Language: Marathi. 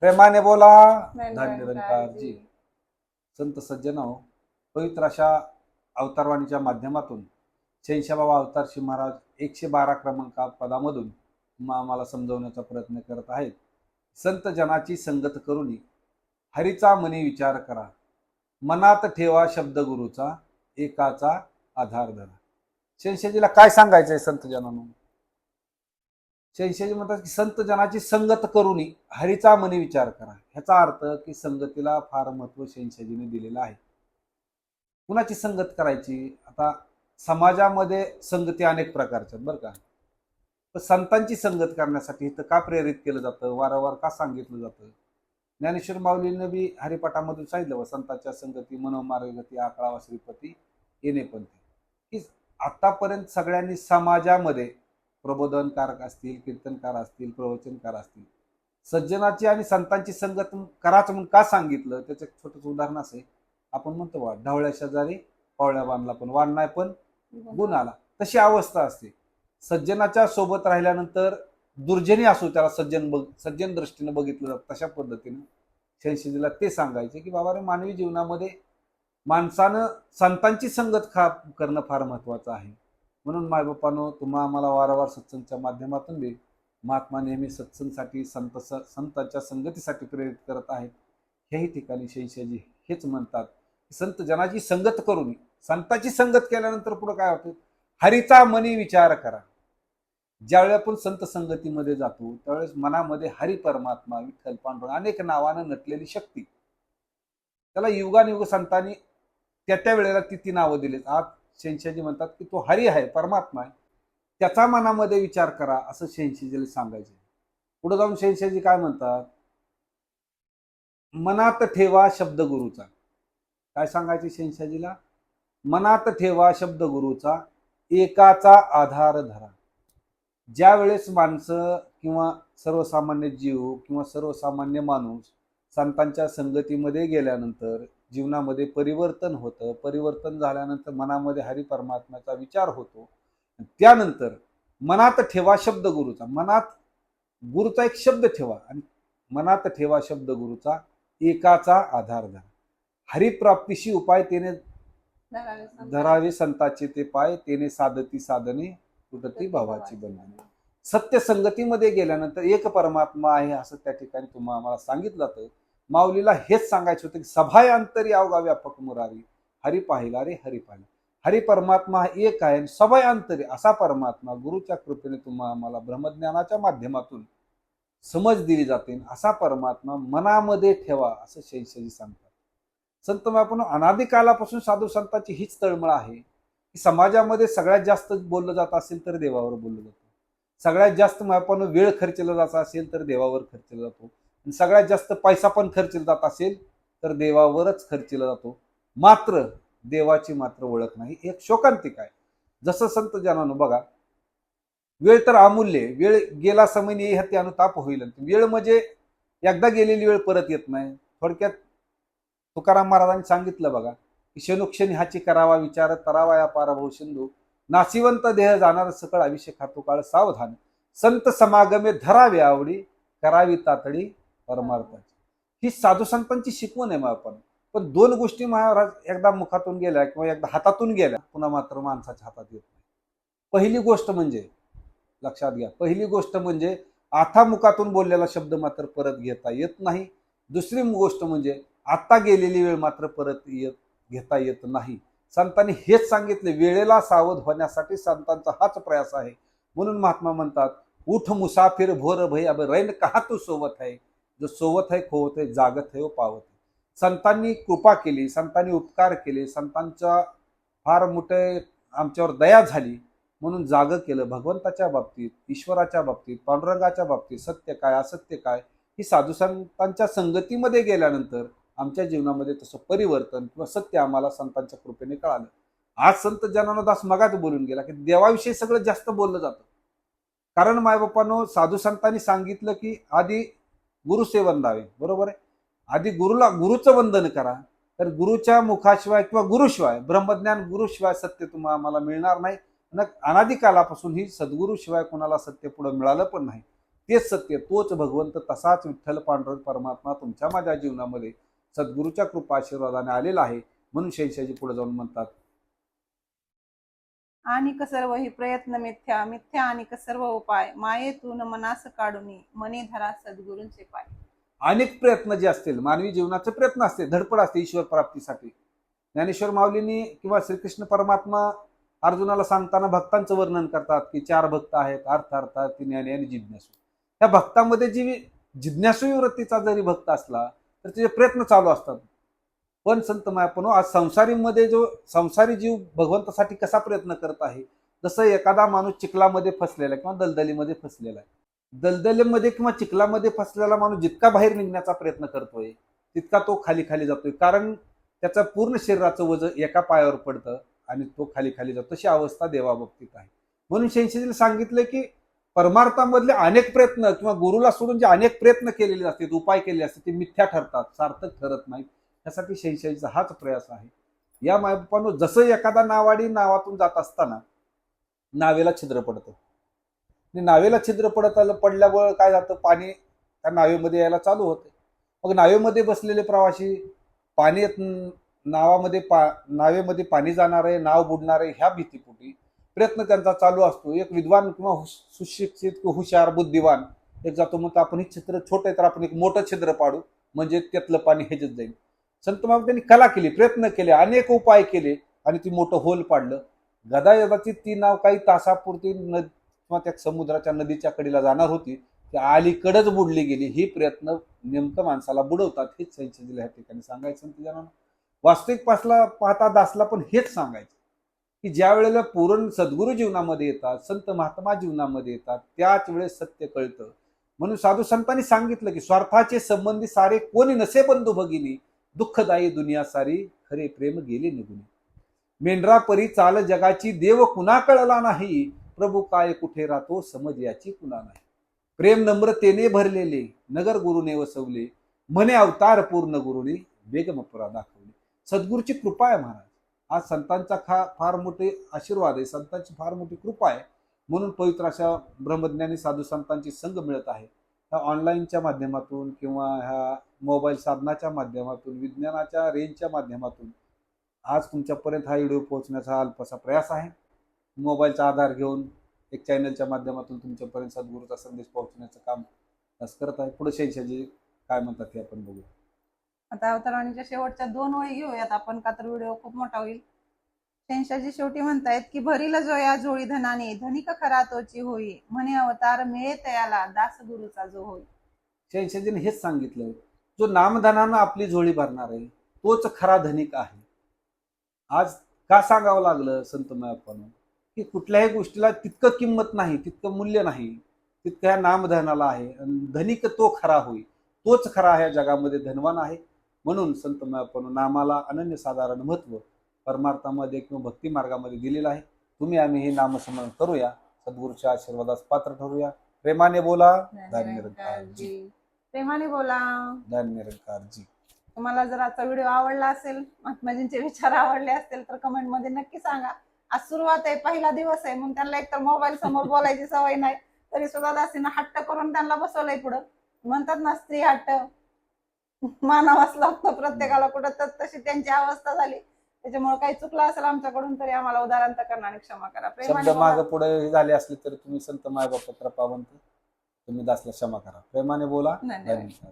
प्रेमाने बोला. धन्य निरंकार निरंकारजी संत सज्जनाओ पवित्र अशा अवतारवाणीच्या माध्यमातून बाबा अवतारशी महाराज एकशे बारा क्रमांका पदामधून म- आम्हाला समजवण्याचा प्रयत्न करत आहेत. संत जनाची संगत करुनी हरीचा मनी विचार करा. मनात ठेवा शब्द गुरुचा एकाचा आधार धरा. शेषजीला काय सांगायचंय संत जनानं? शेषजी म्हणतात की संत जनाची संगत करुनी हरीचा मनी विचार करा. ह्याचा अर्थ की संगतीला फार महत्त्व शेषजीने दिलेलं आहे. कुणाची संगत करायची? आता समाजामध्ये संगती अनेक प्रकारच्या बरं का? तर संतांची संगत करण्यासाठी इथं का प्रेरित केलं जातं? वारंवार का सांगितलं जातं? ज्ञानेश्वर माऊलीनं बी हरिपाठामधून सांगितलं व संतांच्या संगती मनोमार्गती आकळावा श्रीपती येणे पंथी की आतापर्यंत सगळ्यांनी समाजामध्ये प्रबोधनकारक असतील कीर्तनकार असतील प्रवचनकार असतील. सज्जनाची आणि संतांची संगत कराच म्हणून का सांगितलं? त्याचं एक छोटंसं उदाहरण असे आपण म्हणतो वा ढवळ्या शेजारी पावळ्या बांधला पण वाढ नाही पण गुण आला. तशी अवस्था असते. सज्जनाच्या सोबत राहिल्यानंतर दुर्जनी असो त्याला सज्जन बघ सज्जन दृष्टीने बघितलं जातं तशा पद्धतीनं. शैनशिजीला ते सांगायचे की बाबा रे मानवी जीवनामध्ये माणसानं संतांची संगत खा करणं फार महत्वाचं आहे. म्हणून मायबापानं तुम्हा आम्हाला वारंवार सत्संगच्या माध्यमातून बी महात्मा नेहमी सत्संगसाठी संत संतांच्या संगतीसाठी प्रेरित करत आहेत. ह्याही ठिकाणी शैशाजी हेच म्हणतात संत जनाची संगत करून संताची संगत केल्यानंतर पुढं काय होतं? हरीचा मनी विचार करा. ज्यावेळी आपण संत संगतीमध्ये जातो त्यावेळेस मनामध्ये हरी परमात्मा विठ्ठल पांडुरंग अनेक नावानं नटलेली शक्ती. त्याला युगानयुग संतांनी त्या त्या वेळेला ती ती नावं दिलीत. आज शेनशाजी म्हणतात की तो हरी आहे परमात्मा आहे. त्याचा मनामध्ये विचार करा असं शेनशाजीला सांगायचे. पुढे जाऊन शेनशाहजी काय म्हणतात? मनात ठेवा शब्द गुरुचा काय सांगायचे शेनशाजीला? मनात ठेवा शब्द गुरुचा एकाचा आधार धरा. ज्या वेळेस माणसं किंवा सर्वसामान्य जीव किंवा सर्वसामान्य माणूस संतांच्या संगतीमध्ये गेल्यानंतर जीवनामध्ये परिवर्तन होतं. परिवर्तन झाल्यानंतर मनामध्ये हरी परमात्म्याचा विचार होतो. त्यानंतर मनात ठेवा शब्द गुरुचा. मनात गुरुचा एक शब्द ठेवा आणि मनात ठेवा शब्द गुरुचा एकाचा आधार धरा. हरिप्राप्तीशी उपाय तेने धरावे संताचे. ते पाय तेने साधती साधने तुटती भावाची बंधने. सत्य संगतीमध्ये गेल्यानंतर एक परमात्मा आहे असं त्या ठिकाणी तुम्हाला आम्हाला सांगितलं जातं. माऊलीला हेच सांगायचं होतं की सभाय अंतरी अपक व्यापक मुरारी हरी पाहिला रे हरी पाहिला. हरी परमात्मा हा एक आहे आणि सभय अंतरी असा परमात्मा गुरुच्या कृपेने तुम्हाला आम्हाला ब्रह्मज्ञानाच्या माध्यमातून समज दिली जाते असा परमात्मा मनामध्ये ठेवा असं शैशजी सांगतात. संत आपण अनादिकालापासून साधू संतांची हीच तळमळ आहे की समाजामध्ये सगळ्यात जास्त बोललं जात असेल तर देवावर बोललं जातं. सगळ्यात जास्त आपण वेळ खर्चला जात असेल तर देवावर खर्चला जातो. सगळ्यात जास्त पैसा पण खर्चला जात असेल तर देवावरच खर्चला जातो. मात्र देवाची मात्र ओळख नाही. एक शोकांतिक आहे. जसं संत जनानो बघा वेळ तर अमूल्य वेळ गेला समय येई अनुताप होईल. वेळ म्हणजे एकदा गेलेली वेळ परत येत नाही. थोडक्यात तुकाराम महाराजांनी सांगितलं बघा की क्षणोक्षणी ह्याची करावा विचार तरावा या पाराभाऊ सिंधू. नाशिवंत देह जाणार सकळ अभिषेक हातो काळ सावधान. संत समागमे धरावे आवडी करावी तातडी परमार्थाची. ही साधू संतांची शिकवण आहे मग आपण. पण दोन गोष्टी महाराज एकदा मुखातून गेल्या किंवा एकदा हातातून गेल्या पुन्हा मात्र माणसाच्या हातात येत नाही. पहिली गोष्ट म्हणजे लक्षात घ्या पहिली गोष्ट म्हणजे आता मुखातून बोललेला शब्द मात्र परत घेता येत नाही. दुसरी गोष्ट म्हणजे आता गेलेली वेळ मात्र परत येत घेता येत नाही. संतांनी हेच सांगितले वेळेला सावध होण्यासाठी संतांचा हाच प्रयास आहे. म्हणून महात्मा म्हणतात उठ मुसाफिर भोर भय अब रैन कहा तू सोबत आहे जो सोवत आहे खोवत आहे जागत आहे व पावत आहे संतांनी कृपा केली संतांनी उपकार केले संतांच्या फार मोठे आमच्यावर दया झाली म्हणून जाग केलं. भगवंताच्या बाबतीत ईश्वराच्या बाबतीत पांडुरंगाच्या बाबतीत सत्य काय असत्य काय ही साधू संतांच्या संगतीमध्ये गेल्यानंतर आमच्या जीवनामध्ये तसं परिवर्तन किंवा सत्य आम्हाला संतांच्या कृपेने कळालं. आज संत दास मगाच बोलून गेला की देवाविषयी सगळं जास्त बोललं जातं. कारण मायबापानं साधू संतांनी सांगितलं की आधी गुरुसेवन लावे. बरोबर आहे? आधी गुरुला गुरुचं वंदन करा. तर गुरुच्या मुखाशिवाय किंवा गुरुशिवाय ब्रह्मज्ञान गुरुशिवाय सत्य तुम्हाला आम्हाला मिळणार नाही. न अनादिकालापासून ही सद्गुरूशिवाय कोणाला सत्य पुढं मिळालं पण नाही. तेच सत्य तोच भगवंत तसाच विठ्ठल पांडुरंग परमात्मा तुमच्या माझ्या जीवनामध्ये सद्गुरूच्या कृपा आशीर्वादाने आलेला आहे. म्हणून शैशाजी पुढे जाऊन म्हणतात आणि सर्व ही प्रयत्न मिथ्या मिथ्या आणि सर्व उपाय मायेतून मनास काढून मने धरा सद्गुरूंचे पाय. अनेक प्रयत्न जे असतील मानवी जीवनाचे प्रयत्न असते धडपड असते ईश्वर प्राप्तीसाठी. ज्ञानेश्वर माऊलींनी किंवा श्रीकृष्ण परमात्मा अर्जुनाला सांगताना भक्तांचं वर्णन करतात की चार भक्त आहेत अर्थ अर्थात ज्ञानी आणि जिज्ञासू. त्या भक्तांमध्ये जी जिज्ञासू वृत्तीचा जरी भक्त असला तर तिचे प्रयत्न चालू असतात. पण संत मायापनो हो, आज संसारीमध्ये जो संसारी जीव भगवंतासाठी कसा प्रयत्न करत आहे जसं एखादा माणूस चिखलामध्ये फसलेला आहे किंवा दलदलीमध्ये फसलेला आहे. दलदलीमध्ये किंवा चिखलामध्ये फसलेला माणूस जितका बाहेर निघण्याचा प्रयत्न करतोय तितका तो खाली खाली जातोय. कारण त्याचं पूर्ण शरीराचं वजन एका पायावर पडतं आणि तो खाली खाली जातो. तशी अवस्था देवाबाबतीत आहे. म्हणून शैक्षणिक सांगितलं की परमार्थामधले अनेक प्रयत्न किंवा गुरुला सोडून जे अनेक प्रयत्न केलेले असतात उपाय केलेले असतात ते मिथ्या ठरतात सार्थक ठरत नाहीत. यासाठी शैशाईचा हाच प्रयास आहे. या मायबापानं जसं एखादा नावाडी नावातून जात असताना नावेला छिद्र पडतं. आणि नावेला छिद्र पडत आलं पडल्यावर काय जातं? पाणी त्या नावेमध्ये यायला चालू होते. मग नावेमध्ये बसलेले प्रवासी पाणी नावामध्ये पा नावेमध्ये पाणी जाणार आहे नाव बुडणार आहे ह्या भीतीपोटी प्रयत्न त्यांचा चालू असतो. एक विद्वान किंवा सुशिक्षित किंवा हुशार बुद्धिवान एक जातो मग आपण हे छिद्र छोटं आहे तर आपण एक मोठं छिद्र पाडू म्हणजे त्यातलं पाणी हेजत जाईल. संत महाराज त्यांनी कला केली प्रयत्न केले अनेक उपाय केले आणि ती मोठं होल पाडलं. गदायदाची ती नाव काही तासापुरती नद किंवा त्या समुद्राच्या नदीच्या कडेला जाणार होती ती अलीकडच बुडली गेली. ही प्रयत्न नेमकं माणसाला बुडवतात हेच संचदिला ह्या ठिकाणी सांगायचं संत वास्तविक पासला पाहता दासला पण हेच सांगायचं की ज्या वेळेला पूर्ण सद्गुरू जीवनामध्ये येतात संत महात्मा जीवनामध्ये येतात त्याच वेळेस सत्य कळतं. म्हणून साधू संतांनी सांगितलं की स्वार्थाचे संबंधी सारे कोणी नसे बंधू भगिनी दुःखदायी दुनिया सारी खरे प्रेम गेले निघून. मेंढरा परी चाल जगाची देव कुणा कळला नाही. प्रभू काय कुठे राहतो समज याची कुणा नाही. प्रेम नम्रतेने भरलेले नगर गुरुने वसवले. म्हणे अवतार पूर्ण गुरुने बेगमपुरा दाखवले. सद्गुरूची कृपा आहे महाराज. आज संतांचा खा फार मोठे आशीर्वाद आहे. संतांची फार मोठी कृपा आहे. म्हणून पवित्र अशा ब्रह्मज्ञानी साधू संतांची संघ मिळत आहे. ह्या ऑनलाईनच्या माध्यमातून किंवा ह्या मोबाईल साधनाच्या माध्यमातून विज्ञानाच्या रेंजच्या माध्यमातून आज तुमच्यापर्यंत हा व्हिडिओ पोहोचण्याचा अल्पसा प्रयास आहे. मोबाईलचा आधार घेऊन एक चॅनलच्या माध्यमातून तुमच्यापर्यंत सद्गुरूचा संदेश पोहोचण्याचं काम करत आहे. पुढे शैशाजी काय म्हणतात ते आपण बघूया. आता अवतरवाणीच्या शेवटच्या दोन ओळी घेऊयात आपण का तर व्हिडिओ खूप मोठा होईल. शेंशाजी शेवटी म्हणतायत की भरील जोया जोळी धनाने धनिक खरा तोची होई? म्हणे अवतार मिळे तयाला दास गुरुचा जो होई. शैक्षाजीने हेच सांगितलं. जो नामधनानं आपली झोळी भरणार आहे तोच खरा धनिक आहे. आज का सांगावं लागलं संत मयाप्पानं? की कुठल्याही गोष्टीला तितकं किंमत नाही तितकं मूल्य नाही तितकं ह्या नामधनाला आहे. धनिक तो खरा होई तोच खरा ह्या जगामध्ये धनवान आहे. म्हणून संत मयाप्पानं नामाला अनन्यसाधारण महत्त्व परमार्थामध्ये किंवा भक्ती मार्गामध्ये दिलेलं आहे. तुम्ही आम्ही हे नामस्मरण करूया. सद्गुरूच्या आशीर्वादास पात्र ठरूया. प्रेमाने बोला. धान्य निरंकारजी प्रेमाने बोला. धान्य निरंकारजी तुम्हाला जर आजचा व्हिडिओ आवडला असेल महात्माजींचे विचार आवडले असतील तर कमेंटमध्ये नक्की सांगा. आज सुरुवात आहे पहिला दिवस आहे म्हणून त्यांना एकतर मोबाईल समोर बोलायची सवय नाही. तरी सुद्धा दासीनं हट्ट करून त्यांना बसवलंय पुढं. म्हणतात ना स्त्री हट्ट. मानावाच लागतो प्रत्येकाला कुठं तर तशी त्यांची अवस्था झाली. त्याच्यामुळे काही चुकलं असेल आमच्याकडून तरी आम्हाला उदाहरण करणाने क्षमा करा प्रेमाने शब्द बोला. माग पुढे झाले असले तरी तुम्ही संत मायबापत्र पावंत तुम्ही दासला क्षमा करा प्रेमाने बोला धन्यवाद. धन्यवाद